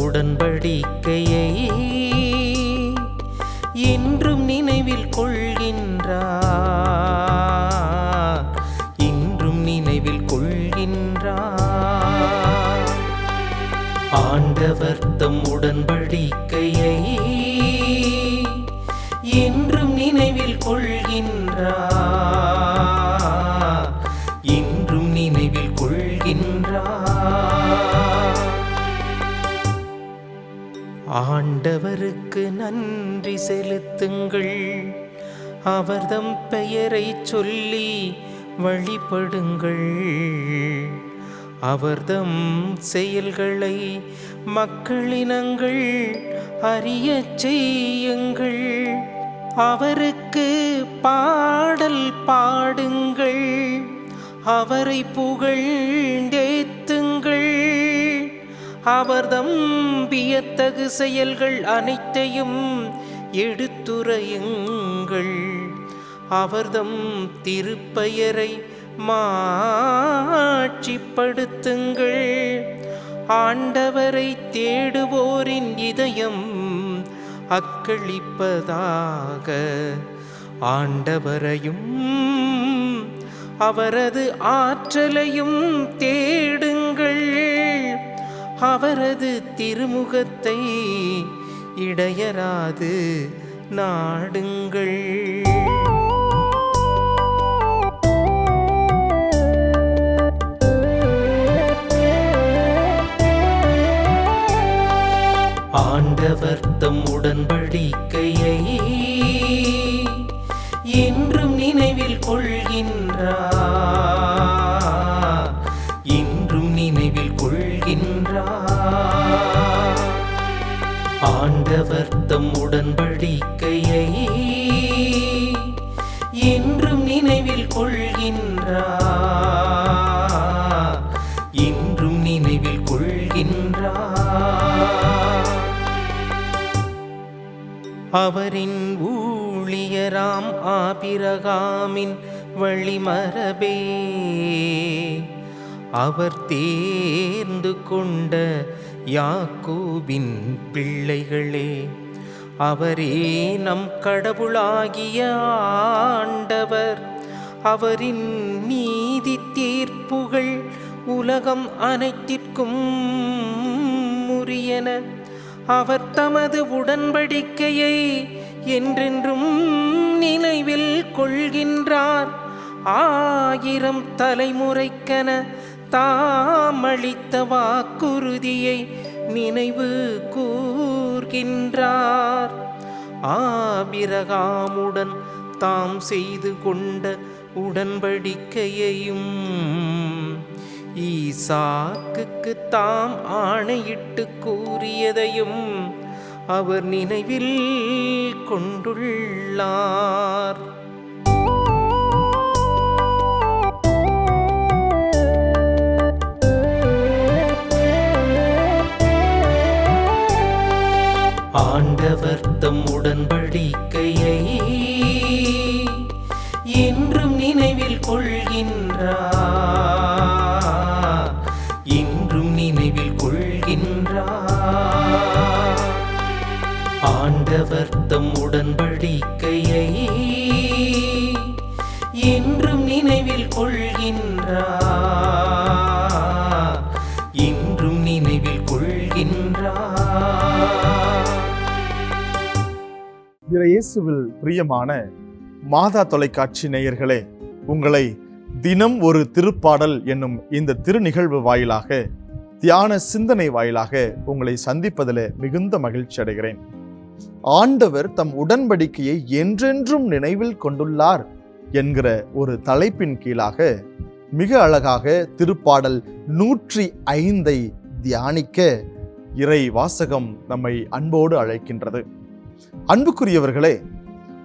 உடன்படிக்கையை என்றும் நினைவில் கொள்கின்றார் இன்றும் நினைவில் கொள்கின்றார் ஆண்டவர் தம் உடன்படிக்கையை என்றும் நினைவில் கொள்கின்றார் ஆண்டவருக்கு நன்றி செலுத்துங்கள். அவர்தம் பெயரை சொல்லி வழிபடுங்கள். அவர்தம் செயல்களை மக்களினங்கள் அறியச் செய்யுங்கள். அவருக்கு பாடல் பாடுங்கள். அவரை புகழ்ந்தேத்துங்கள் அவர்தம் வியத்தகு செயல்கள் அனைத்தையும் எடுத்துரையுங்கள். அவர்தம் திருப்பெயரை மாட்சிப்படுத்துங்கள் ஆண்டவரை தேடுவோரின் இதயம் அக்களிப்பதாக ஆண்டவரையும் அவரது ஆற்றலையும் தேடுங்கள். அவரது திருமுகத்தை இடையராது நாடுங்கள். ஆண்டவர் தம் ஆண்டவர் தம் உடன்படிக்கையை என்றும் நினைவில் கொள்கின்றார். இன்றும் நினைவில் கொள்கின்றார். அவரின் ஊழியராம் ஆபிரகாமின் வழிமரபே. அவர் தேர்ந்து கொண்ட யாக்கூபின் பிள்ளைகளே அவரே நம் கடவுளாகிய ஆண்டவர். அவரின் நீதி தீர்ப்புகள் உலகம் அனைத்திற்கும் உரியன. அவர் தமது உடன்படிக்கையை என்றென்றும் நினைவில் கொள்கின்றார். ஆயிரம் தலைமுறைக்கென தாமளித்த வாக்குறுதியை நினைவு கூர்கின்றார். ஆபிரகாமுடன் தாம் செய்து கொண்ட உடன்படிக்கையையும் ஈசாக்குக்கு தாம் ஆணையிட்டு கூறியதையும் அவர் நினைவில் கொண்டுள்ளார். தம் உடன்படிக்கையை என்றும் நினைவில் கொள்கின்றார். இன்றும் நினைவில் கொள்கின்றார். ஆண்டவர் தம் உடன்படிக்கையை என்றும் நினைவில் கொள்கின்றார். இன்றும் நினைவில் கொள்கின்றார். இயேசுவில் பிரியமான மாதா தொலைக்காட்சி நேயர்களே உங்களை தினம் ஒரு திருப்பாடல் என்னும் இந்த திருநிகழ்வு வாயிலாக தியான சிந்தனை வாயிலாக உங்களை சந்திப்பதில் மிகுந்த மகிழ்ச்சி அடைகிறேன். ஆண்டவர் தம் உடன்படிக்கையை என்றென்றும் நினைவில் கொண்டுள்ளார் என்கிற ஒரு தலைப்பின் கீழாக மிக அழகாக திருப்பாடல் நூற்றி ஐந்தை தியானிக்க இறை வாசகம் நம்மை அன்போடு அழைக்கின்றது. அன்புக்குரியவர்களே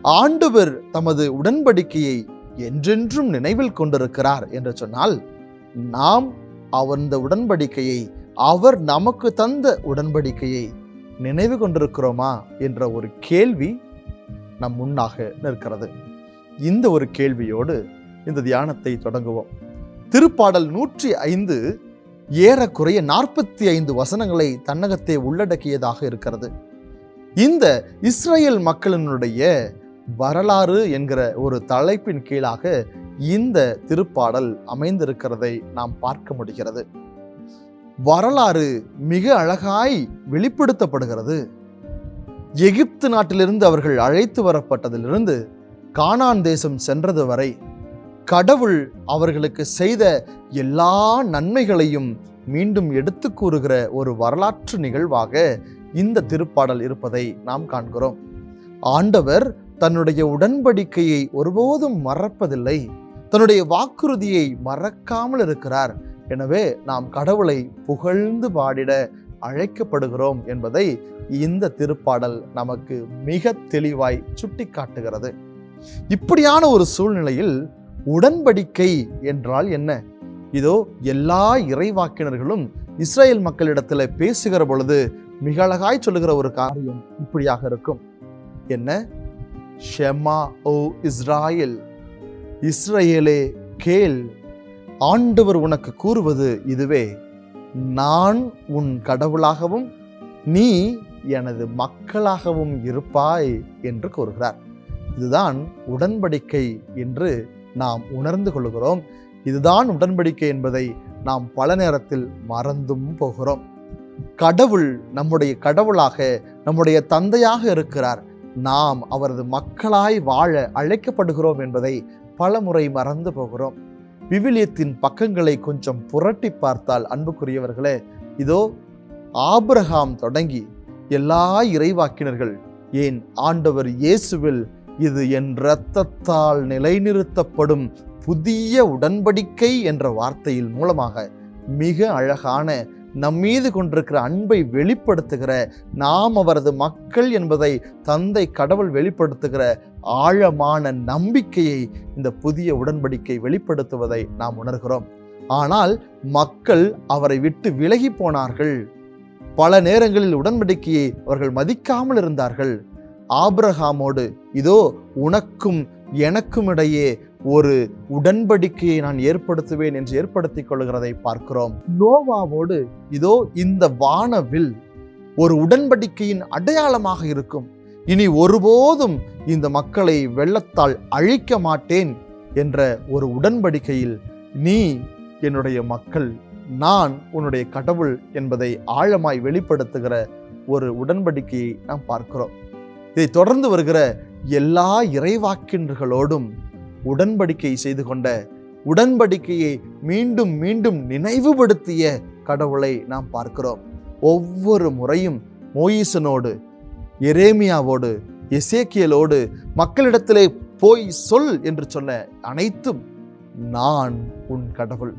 ஆண்டவர் தமது உடன்படிக்கையை என்றென்றும் நினைவில் கொண்டிருக்கிறார் என்று சொன்னால் நாம் அவர்ந்த உடன்படிக்கையை அவர் நமக்கு தந்த உடன்படிக்கையை நினைவு கொண்டிருக்கிறோமா என்ற ஒரு கேள்வி நம் முன்னாக நிற்கிறது. இந்த ஒரு கேள்வியோடு இந்த தியானத்தை தொடங்குவோம். திருப்பாடல் நூற்றி ஐந்து ஏறக்குறைய நாற்பத்தி ஐந்து வசனங்களை தன்னகத்தே உள்ளடக்கியதாக இருக்கிறது. இந்த இஸ்ரேல் மக்களினுடைய வரலாறு என்கிற ஒரு தலைப்பின் கீழாக இந்த திருப்பாடல் அமைந்திருக்கிறதை நாம் பார்க்க முடிகிறது. வரலாறு மிக அழகாய் வெளிப்படுத்தப்படுகிறது. எகிப்து நாட்டிலிருந்து அவர்கள் அழைத்து வரப்பட்டதிலிருந்து கானான் தேசம் சென்றது வரை கடவுள் அவர்களுக்கு செய்த எல்லா நன்மைகளையும் மீண்டும் எடுத்து கூறுகிற ஒரு வரலாற்று நிகழ்வாக இந்த திருப்பாடல் இருப்பதை நாம் காண்கிறோம். ஆண்டவர் தன்னுடைய உடன்படிக்கையை ஒருபோதும் மறப்பதில்லை. தன்னுடைய வாக்குறுதியை மறக்காமல் இருக்கிறார். எனவே நாம் கடவுளை புகழ்ந்து பாடிட அழைக்கப்படுகிறோம் என்பதை இந்த திருப்பாடல் நமக்கு மிக தெளிவாய் சுட்டி காட்டுகிறது இப்படியான ஒரு சூழ்நிலையில் உடன்படிக்கை என்றால் என்ன? இதோ எல்லா இறைவாக்கினர்களும் இஸ்ரேல் மக்களிடத்தில் பேசுகிற பொழுது மிக அழகாய் சொல்லுகிற ஒரு காரியம் இப்படியாக இருக்கும். என்ன? ஷெமா ஓ இஸ்ராயல் இஸ்ரேலே கேள் ஆண்டவர் உனக்கு கூறுவது இதுவே நான் உன் கடவுளாகவும் நீ எனது மக்களாகவும் இருப்பாய் என்று கூறுகிறார். இதுதான் உடன்படிக்கை என்று நாம் உணர்ந்து கொள்கிறோம். இதுதான் உடன்படிக்கை என்பதை நாம் பல நேரத்தில் மறந்தும் போகிறோம். கடவுள் நம்முடைய கடவுளாக நம்முடைய தந்தையாக இருக்கிறார். நாம் அவரது மக்களாய் வாழ அழைக்கப்படுகிறோம் என்பதை பல முறை மறந்து போகிறோம். விவிலியத்தின் பக்கங்களை கொஞ்சம் புரட்டி பார்த்தால் அன்புக்குரியவர்களே இதோ ஆபிரகாம் தொடங்கி எல்லா இறைவாக்கினர்கள் ஏன் ஆண்டவர் இயேசுவில் இது என் இரத்தத்தால் நிலைநிறுத்தப்படும் புதிய உடன்படிக்கை என்ற வார்த்தையில் மூலமாக மிக அழகான நம் மீது கொண்டிருக்கிற அன்பை வெளிப்படுத்துகிற நாம் அவரது மக்கள் என்பதை தந்தை கடவுள் வெளிப்படுத்துகிற ஆழமான நம்பிக்கையை இந்த புதிய உடன்படிக்கை வெளிப்படுத்துவதை நாம் உணர்கிறோம். ஆனால் மக்கள் அவரை விட்டு விலகி போனார்கள். பல நேரங்களில் உடன்படிக்கையை அவர்கள் மதிக்காமல் இருந்தார்கள். ஆபிரகாமோடு இதோ உனக்கும் எனக்கும் இடையே ஒரு உடன்படிக்கையை நான் ஏற்படுத்துவேன் என்று ஏற்படுத்திக் கொள்கிறதை பார்க்கிறோம். நோவாவோடு இதோ இந்த வானவில் ஒரு உடன்படிக்கையின் அடையாளமாக இருக்கும். இனி ஒருபோதும் இந்த மக்களை வெள்ளத்தால் அழிக்க மாட்டேன் என்ற ஒரு உடன்படிக்கையில் நீ என்னுடைய மக்கள் நான் உன்னுடைய கடவுள் என்பதை ஆழமாய் வெளிப்படுத்துகிற ஒரு உடன்படிக்கையை நாம் பார்க்கிறோம். இதை தொடர்ந்து வருகிற எல்லா இறைவாக்கினர்களோடும் உடன்படிக்கை செய்து கொண்ட உடன்படிக்கையை மீண்டும் மீண்டும் நினைவுபடுத்திய கடவுளை நாம் பார்க்கிறோம். ஒவ்வொரு முறையும் மோயிசனோடு எரேமியாவோடு எசேக்கியலோடு மக்களிடத்திலே போய் சொல் என்று சொன்ன அனைத்தும் நான் உன் கடவுள்.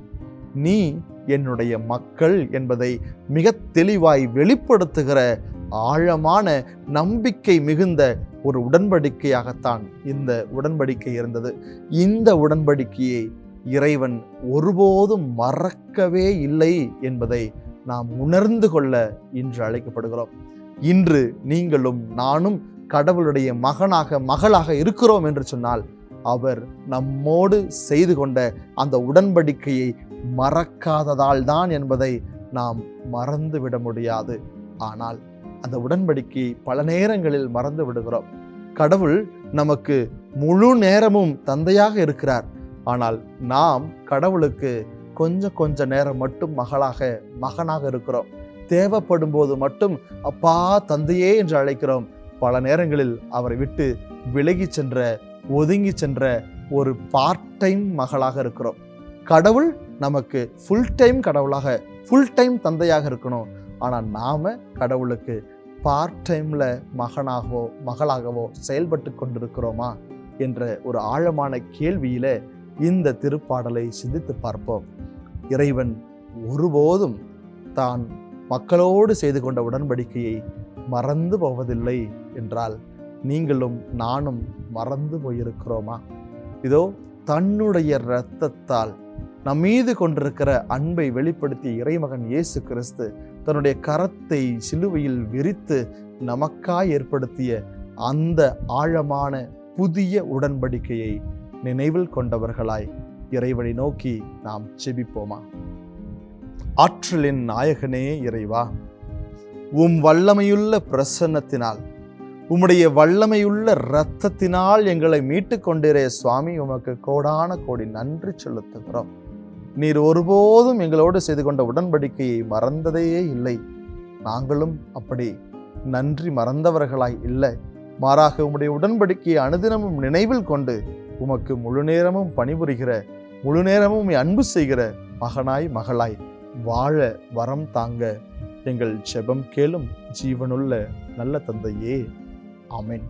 நீ என்னுடைய மக்கள் என்பதை மிக தெளிவாய் வெளிப்படுத்துகிற ஆழமான நம்பிக்கை மிகுந்த ஒரு உடன்படிக்கையாகத்தான் இந்த உடன்படிக்கை இருந்தது. இந்த உடன்படிக்கையை இறைவன் ஒருபோதும் மறக்கவே இல்லை என்பதை நாம் உணர்ந்து கொள்ள இன்று அழைக்கப்படுகிறோம். இன்று நீங்களும் நானும் கடவுளுடைய மகனாக மகளாக இருக்கிறோம் என்று சொன்னால் அவர் நம்மோடு செய்து கொண்ட அந்த உடன்படிக்கையை மறக்காததால் தான் என்பதை நாம் மறந்து விட முடியாது. ஆனால் அந்த உடன்படிக்கையை பல நேரங்களில் மறந்து விடுகிறோம். கடவுள் நமக்கு முழு நேரமும் தந்தையாக இருக்கிறார். ஆனால் நாம் கடவுளுக்கு கொஞ்சம் கொஞ்ச நேரம் மட்டும் மகளாக மகனாக இருக்கிறோம். தேவைப்படும் போது மட்டும் அப்பா தந்தையே என்று அழைக்கிறோம். பல நேரங்களில் அவரை விட்டு விலகி சென்ற ஒதுங்கி சென்ற ஒரு பார்ட் டைம் மகளாக இருக்கிறோம். கடவுள் நமக்கு ஃபுல் டைம் கடவுளாக ஃபுல் டைம் தந்தையாக இருக்கணும். ஆனால் நாம கடவுளுக்கு பார்ட் டைமில் மகனாகவோ மகளாகவோ செயல்பட்டு கொண்டிருக்கிறோமா என்ற ஒரு ஆழமான கேள்வியில் இந்த திருப்பாடலை சிந்தித்து பார்ப்போம். இறைவன் ஒருபோதும் தான் மக்களோடு செய்து கொண்ட உடன்படிக்கையை மறந்து போவதில்லை என்றால் நீங்களும் நானும் மறந்து போயிருக்கிறோமா? இதோ தன்னுடைய இரத்தத்தால் நம் மீது கொண்டிருக்கிற அன்பை வெளிப்படுத்திய இறைமகன் இயேசு கிறிஸ்து தன்னுடைய கரத்தை சிலுவையில் விரித்து நமக்காய் ஏற்படுத்திய அந்த ஆழமான புதிய உடன்படிக்கையை நினைவில் கொண்டவர்களாய் இறைவனை நோக்கி நாம் செபிப்போமா? ஆற்றலின் நாயகனே இறைவா உம் வல்லமையுள்ள பிரசன்னத்தினால் உம்முடைய வல்லமையுள்ள இரத்தத்தினால் எங்களை மீட்டு கொண்டிரே சுவாமி. உமக்கு கோடான கோடி நன்றி செலுத்துகிறோம். நீர் ஒருபோதும் எங்களோடு செய்து கொண்ட உடன்படிக்கையை மறந்ததே இல்லை. நாங்களும் அப்படி நன்றி மறந்தவர்களாய் இல்லை. மாறாக உம்முடைய உடன்படிக்கையை அனுதினமும் நினைவில் கொண்டு உமக்கு முழு நேரமும் பணிபுரிகிற முழு நேரமும் அன்பு செய்கிற மகனாய் மகளாய் வாழ வரம் தாங்க எங்கள் செபம் கேளும் ஜீவனுள்ள நல்ல தந்தையே. ஆமென்.